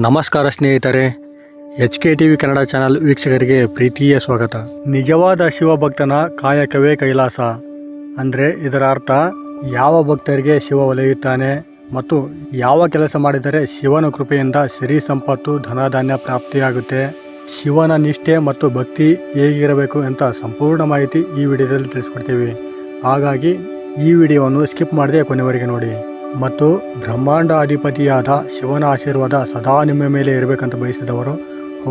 ನಮಸ್ಕಾರ ಸ್ನೇಹಿತರೆ, H K T V Kannada channel ವೀಕ್ಷಕರಿಗೆ ಪ್ರೀತಿಯ ಸ್ವಾಗತ. ನಿಜವಾದ ಶಿವಭಕ್ತನ ಕಾಯಕವೇ ಕೈಲಾಸ. ಅಂದರೆ ಇದರ ಅರ್ಥ, ಯಾವ ಭಕ್ತರಿಗೆ ಶಿವ ಒಲೆಯುತ್ತಾನೆ ಮತ್ತು ಯಾವ ಕೆಲಸ ಮಾಡಿದರೆ ಶಿವನ ಕೃಪೆಯಿಂದ ಸಿರಿ ಸಂಪತ್ತು, ಧನಧಾನ್ಯ ಪ್ರಾಪ್ತಿಯಾಗುತ್ತೆ. ಶಿವನ ನಿಷ್ಠೆ ಮತ್ತು ಭಕ್ತಿ ಹೇಗಿರಬೇಕು ಅಂತ ಸಂಪೂರ್ಣ ಮಾಹಿತಿ ಈ ವಿಡಿಯೋದಲ್ಲಿ ತಿಳಿಸ್ಕೊಡ್ತೀವಿ. ಹಾಗಾಗಿ ಈ ವಿಡಿಯೋವನ್ನು ಸ್ಕಿಪ್ ಮಾಡದೆ ಕೊನೆವರೆಗೆ ನೋಡಿ. ಮತ್ತು ಬ್ರಹ್ಮಾಂಡ ಅಧಿಪತಿಯಾದ ಶಿವನ ಆಶೀರ್ವಾದ ಸದಾ ನಿಮ್ಮ ಮೇಲೆ ಇರಬೇಕಂತ ಬಯಸಿದವರು,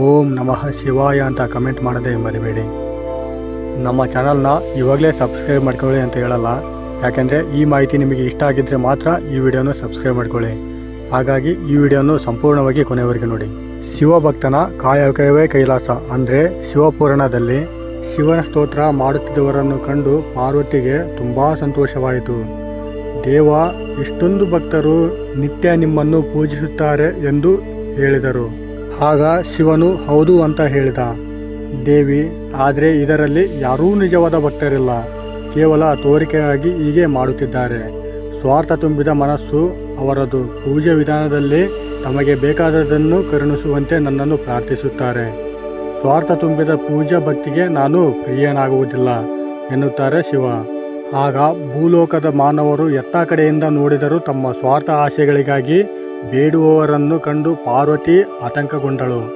ಓಂ ನಮಃ ಶಿವಾಯ ಅಂತ ಕಮೆಂಟ್ ಮಾಡದೆ ಮರಿಬೇಡಿ. ನಮ್ಮ ಚಾನಲ್ನ ಇವಾಗಲೇ ಸಬ್ಸ್ಕ್ರೈಬ್ ಮಾಡ್ಕೊಳ್ಳಿ ಅಂತ ಹೇಳಲ್ಲ, ಯಾಕೆಂದರೆ ಈ ಮಾಹಿತಿ ನಿಮಗೆ ಇಷ್ಟ ಆಗಿದ್ದರೆ ಮಾತ್ರ ಈ ವಿಡಿಯೋನ ಸಬ್ಸ್ಕ್ರೈಬ್ ಮಾಡ್ಕೊಳ್ಳಿ. ಹಾಗಾಗಿ ಈ ವಿಡಿಯೋನು ಸಂಪೂರ್ಣವಾಗಿ ಕೊನೆಯವರೆಗೆ ನೋಡಿ. ಶಿವಭಕ್ತನ ಕಾಯಕವೇ ಕೈಲಾಸ, ಅಂದರೆ ಶಿವಪುರಾಣದಲ್ಲಿ ಶಿವನ ಸ್ತೋತ್ರ ಮಾಡುತ್ತಿದ್ದವರನ್ನು ಕಂಡು ಪಾರ್ವತಿಗೆ ತುಂಬ ಸಂತೋಷವಾಯಿತು. ದೇವ ಇಷ್ಟೊಂದು ಭಕ್ತರು ನಿತ್ಯ ನಿಮ್ಮನ್ನು ಪೂಜಿಸುತ್ತಾರೆ ಎಂದು ಹೇಳಿದರು. ಆಗ ಶಿವನು, ಹೌದು ಅಂತ ಹೇಳಿದ. ದೇವಿ, ಆದರೆ ಇದರಲ್ಲಿ ಯಾರೂ ನಿಜವಾದ ಭಕ್ತರಿಲ್ಲ. ಕೇವಲ ತೋರಿಕೆಯಾಗಿ ಹೀಗೆ ಮಾಡುತ್ತಿದ್ದಾರೆ. ಸ್ವಾರ್ಥ ತುಂಬಿದ ಮನಸ್ಸು ಅವರದು. ಪೂಜೆ ವಿಧಾನದಲ್ಲಿ ತಮಗೆ ಬೇಕಾದದನ್ನು ಕರುಣಿಸುವಂತೆ ನನ್ನನ್ನು ಪ್ರಾರ್ಥಿಸುತ್ತಾರೆ. ಸ್ವಾರ್ಥ ತುಂಬಿದ ಪೂಜಾ ಭಕ್ತಿಗೆ ನಾನು ಪ್ರಿಯನಾಗುವುದಿಲ್ಲ ಎನ್ನುತ್ತಾರೆ ಶಿವ. ಆಗ ಭೂಲೋಕದ ಮಾನವರು ಎತ್ತ ಕಡೆಯಿಂದ ನೋಡಿದರೂ ತಮ್ಮ ಸ್ವಾರ್ಥ ಆಶೆಗಳಿಗಾಗಿ ಬೇಡುವವರನ್ನು ಕಂಡು ಪಾರ್ವತಿ ಆತಂಕಗೊಂಡಳು.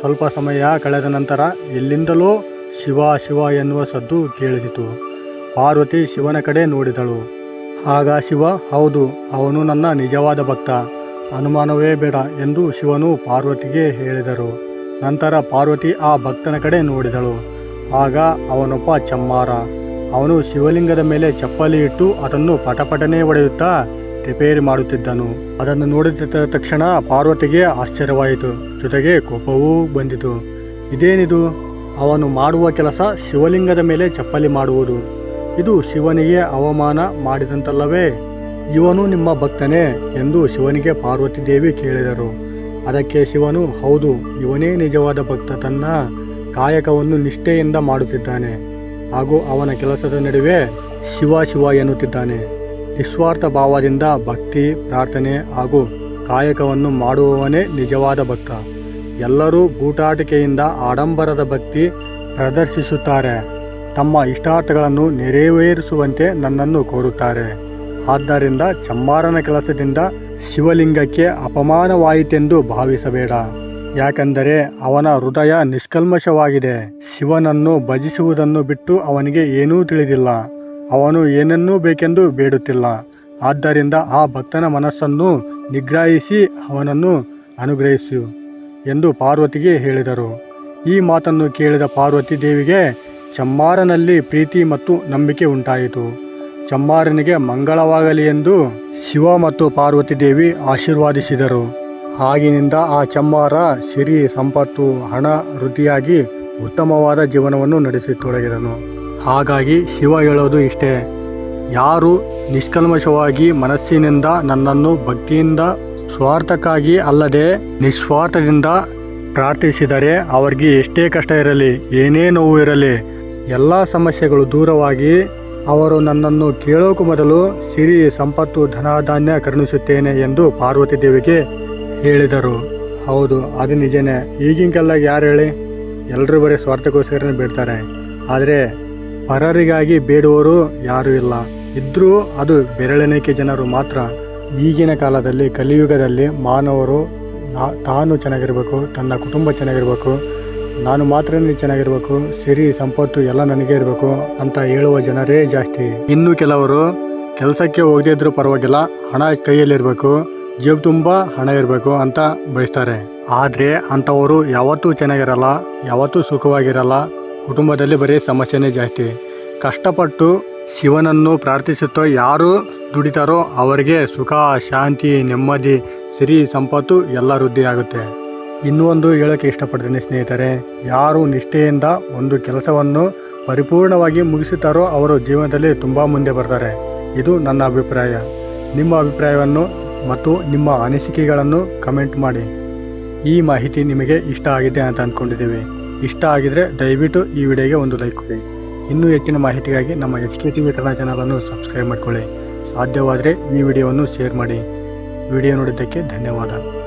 ಸ್ವಲ್ಪ ಸಮಯ ಕಳೆದ ನಂತರ ಎಲ್ಲಿಂದಲೋ ಶಿವ ಶಿವ ಎನ್ನುವ ಸದ್ದು ಕೇಳಿಸಿತು. ಪಾರ್ವತಿ ಶಿವನ ಕಡೆ ನೋಡಿದಳು. ಆಗ ಶಿವ, ಹೌದು, ಅವನು ನನ್ನ ನಿಜವಾದ ಭಕ್ತ. ಅನುಮಾನವೇ ಬೇಡ ಎಂದು ಶಿವನು ಪಾರ್ವತಿಗೆ ಹೇಳಿದರು. ನಂತರ ಪಾರ್ವತಿ ಆ ಭಕ್ತನ ಕಡೆ ನೋಡಿದಳು. ಆಗ ಅವನೊಬ್ಬ ಚಮ್ಮಾರ. ಅವನು ಶಿವಲಿಂಗದ ಮೇಲೆ ಚಪ್ಪಲಿ ಇಟ್ಟು ಅದನ್ನು ಪಟಪಟನೆ ಒಡೆಯುತ್ತಾ ರಿಪೇರಿ ಮಾಡುತ್ತಿದ್ದನು. ಅದನ್ನು ನೋಡಿದ ತಕ್ಷಣ ಪಾರ್ವತಿಗೆ ಆಶ್ಚರ್ಯವಾಯಿತು. ಜೊತೆಗೆ ಕೋಪವೂ ಬಂದಿತು. ಇದೇನಿದು? ಅವನು ಮಾಡುವ ಕೆಲಸ ಶಿವಲಿಂಗದ ಮೇಲೆ ಚಪ್ಪಲಿ ಮಾಡುವುದು. ಇದು ಶಿವನಿಗೆ ಅವಮಾನ ಮಾಡಿದಂತಲ್ಲವೇ? ಇವನು ನಿಮ್ಮ ಭಕ್ತನೇ ಎಂದು ಶಿವನಿಗೆ ಪಾರ್ವತಿ ದೇವಿ ಕೇಳಿದರು. ಅದಕ್ಕೆ ಶಿವನು, ಹೌದು, ಇವನೇ ನಿಜವಾದ ಭಕ್ತ. ತನ್ನ ಕಾಯಕವನ್ನು ನಿಷ್ಠೆಯಿಂದ ಮಾಡುತ್ತಿದ್ದಾನೆ. ಹಾಗೂ ಅವನ ಕೆಲಸದ ನಡುವೆ ಶಿವ ಶಿವ ಎನ್ನುತ್ತಿದ್ದಾನೆ. ನಿಸ್ವಾರ್ಥ ಭಾವದಿಂದ ಭಕ್ತಿ, ಪ್ರಾರ್ಥನೆ ಹಾಗೂ ಕಾಯಕವನ್ನು ಮಾಡುವವನೇ ನಿಜವಾದ ಭಕ್ತ. ಎಲ್ಲರೂ ಗೂಟಾಟಿಕೆಯಿಂದ ಆಡಂಬರದ ಭಕ್ತಿ ಪ್ರದರ್ಶಿಸುತ್ತಾರೆ. ತಮ್ಮ ಇಷ್ಟಾರ್ಥಗಳನ್ನು ನೆರವೇರಿಸುವಂತೆ ನನ್ನನ್ನು ಕೋರುತ್ತಾರೆ. ಆದ್ದರಿಂದ ಚಮ್ಮಾರನ ಕೆಲಸದಿಂದ ಶಿವಲಿಂಗಕ್ಕೆ ಅಪಮಾನವಾಯಿತೆಂದು ಭಾವಿಸಬೇಡ. ಯಾಕೆಂದರೆ ಅವನ ಹೃದಯ ನಿಷ್ಕಲ್ಮಶವಾಗಿದೆ. ಶಿವನನ್ನು ಭಜಿಸುವುದನ್ನು ಬಿಟ್ಟು ಅವನಿಗೆ ಏನೂ ತಿಳಿದಿಲ್ಲ. ಅವನು ಏನನ್ನೂ ಬೇಕೆಂದು ಬೇಡುತ್ತಿಲ್ಲ. ಆದ್ದರಿಂದ ಆ ಭಕ್ತನ ಮನಸ್ಸನ್ನು ನಿಗ್ರಹಿಸಿ ಅವನನ್ನು ಅನುಗ್ರಹಿಸು ಎಂದು ಪಾರ್ವತಿಗೆ ಹೇಳಿದರು. ಈ ಮಾತನ್ನು ಕೇಳಿದ ಪಾರ್ವತಿ ದೇವಿಗೆ ಚಮ್ಮಾರನಲ್ಲಿ ಪ್ರೀತಿ ಮತ್ತು ನಂಬಿಕೆ ಉಂಟಾಯಿತು. ಚಮ್ಮಾರನಿಗೆ ಮಂಗಳವಾಗಲಿ ಎಂದು ಶಿವ ಮತ್ತು ಪಾರ್ವತಿ ದೇವಿ ಆಶೀರ್ವಾದಿಸಿದರು. ಆಗಿನಿಂದ ಆ ಚಮ್ಮಾರ ಸಿರಿ ಸಂಪತ್ತು, ಹಣ ವೃದ್ಧಿಯಾಗಿ ಉತ್ತಮವಾದ ಜೀವನವನ್ನು ನಡೆಸತೊಡಗಿದನು. ಹಾಗಾಗಿ ಶಿವ ಹೇಳೋದು ಇಷ್ಟೇ. ಯಾರು ನಿಷ್ಕಲ್ಮಶವಾಗಿ ಮನಸ್ಸಿನಿಂದ ನನ್ನನ್ನು ಭಕ್ತಿಯಿಂದ ಸ್ವಾರ್ಥಕ್ಕಾಗಿ ಅಲ್ಲದೆ ನಿಸ್ವಾರ್ಥದಿಂದ ಪ್ರಾರ್ಥಿಸಿದರೆ ಅವರಿಗೆ ಎಷ್ಟೇ ಕಷ್ಟ ಇರಲಿ, ಏನೇ ನೋವು ಇರಲಿ, ಎಲ್ಲ ಸಮಸ್ಯೆಗಳು ದೂರವಾಗಿ ಅವರು ನನ್ನನ್ನು ಕೇಳೋಕು ಮೊದಲು ಸಿರಿ ಸಂಪತ್ತು ಧನಧಾನ್ಯ ಕರುಣಿಸುತ್ತೇನೆ ಎಂದು ಪಾರ್ವತಿ ದೇವಿಗೆ ಹೇಳಿದರು. ಹೌದು, ಅದು ನಿಜನೇ. ಈಗಿನ ಕಾಲದಾಗ ಯಾರು ಹೇಳಿ? ಎಲ್ಲರೂ ಬರೀ ಸ್ವಾರ್ಥಕ್ಕೋಸ್ಕರನೇ ಬಿಡ್ತಾರೆ. ಆದರೆ ಪರರಿಗಾಗಿ ಬೇಡುವವರು ಯಾರೂ ಇಲ್ಲ. ಇದ್ದರೂ ಅದು ಬೆರಳೆಣಿಕೆ ಜನರು ಮಾತ್ರ. ಈಗಿನ ಕಾಲದಲ್ಲಿ, ಕಲಿಯುಗದಲ್ಲಿ ಮಾನವರು ತಾನು ಚೆನ್ನಾಗಿರಬೇಕು, ತನ್ನ ಕುಟುಂಬ ಚೆನ್ನಾಗಿರಬೇಕು, ನಾನು ಮಾತ್ರ ಚೆನ್ನಾಗಿರಬೇಕು, ಸಿರಿ, ಸಂಪತ್ತು ಎಲ್ಲ ನನಗೆ ಇರಬೇಕು ಅಂತ ಹೇಳುವ ಜನರೇ ಜಾಸ್ತಿ. ಇನ್ನು ಕೆಲವರು ಕೆಲಸಕ್ಕೆ ಹೋಗದಿದ್ರೂ ಪರವಾಗಿಲ್ಲ, ಹಣ ಕೈಯಲ್ಲಿರಬೇಕು ಜೇಬು ತುಂಬ ಹಣ ಇರಬೇಕು ಅಂತ ಬಯಸ್ತಾರೆ. ಆದರೆ ಅಂಥವರು ಯಾವತ್ತೂ ಚೆನ್ನಾಗಿರಲ್ಲ, ಯಾವತ್ತೂ ಸುಖವಾಗಿರಲ್ಲ. ಕುಟುಂಬದಲ್ಲಿ ಬರೀ ಸಮಸ್ಯೆನೇ ಜಾಸ್ತಿ. ಕಷ್ಟಪಟ್ಟು ಶಿವನನ್ನು ಪ್ರಾರ್ಥಿಸುತ್ತೋ ಯಾರು ದುಡಿತಾರೋ ಅವರಿಗೆ ಸುಖ, ಶಾಂತಿ, ನೆಮ್ಮದಿ, ಸಿರಿ, ಸಂಪತ್ತು ಎಲ್ಲ ವೃದ್ಧಿಯಾಗುತ್ತೆ ಇನ್ನೊಂದು ಹೇಳೋಕ್ಕೆ ಇಷ್ಟಪಡ್ತೀನಿ ಸ್ನೇಹಿತರೆ, ಯಾರು ನಿಷ್ಠೆಯಿಂದ ಒಂದು ಕೆಲಸವನ್ನು ಪರಿಪೂರ್ಣವಾಗಿ ಮುಗಿಸುತ್ತಾರೋ ಅವರು ಜೀವನದಲ್ಲಿ ತುಂಬ ಮುಂದೆ ಬರ್ತಾರೆ. ಇದು ನನ್ನ ಅಭಿಪ್ರಾಯ. ನಿಮ್ಮ ಅಭಿಪ್ರಾಯವನ್ನು ಮತ್ತು ನಿಮ್ಮ ಅನಿಸಿಕೆಗಳನ್ನು ಕಮೆಂಟ್ ಮಾಡಿ. ಈ ಮಾಹಿತಿ ನಿಮಗೆ ಇಷ್ಟ ಆಗಿದೆ ಅಂತ ಅಂದ್ಕೊಂಡಿದ್ದೀವಿ ಇಷ್ಟ ಆಗಿದ್ರೆ ದಯವಿಟ್ಟು ಈ ವಿಡಿಯೋಗೆ ಒಂದು ಲೈಕ್ ಕೊಡಿ. ಇನ್ನೂ ಹೆಚ್ಚಿನ ಮಾಹಿತಿಗಾಗಿ ನಮ್ಮ H K T V Kannada ಚಾನಲನ್ನು ಸಬ್ಸ್ಕ್ರೈಬ್ ಮಾಡ್ಕೊಳ್ಳಿ. ಸಾಧ್ಯವಾದರೆ ಈ ವಿಡಿಯೋವನ್ನು ಶೇರ್ ಮಾಡಿ. ವಿಡಿಯೋ ನೋಡಿದ್ದಕ್ಕೆ ಧನ್ಯವಾದ.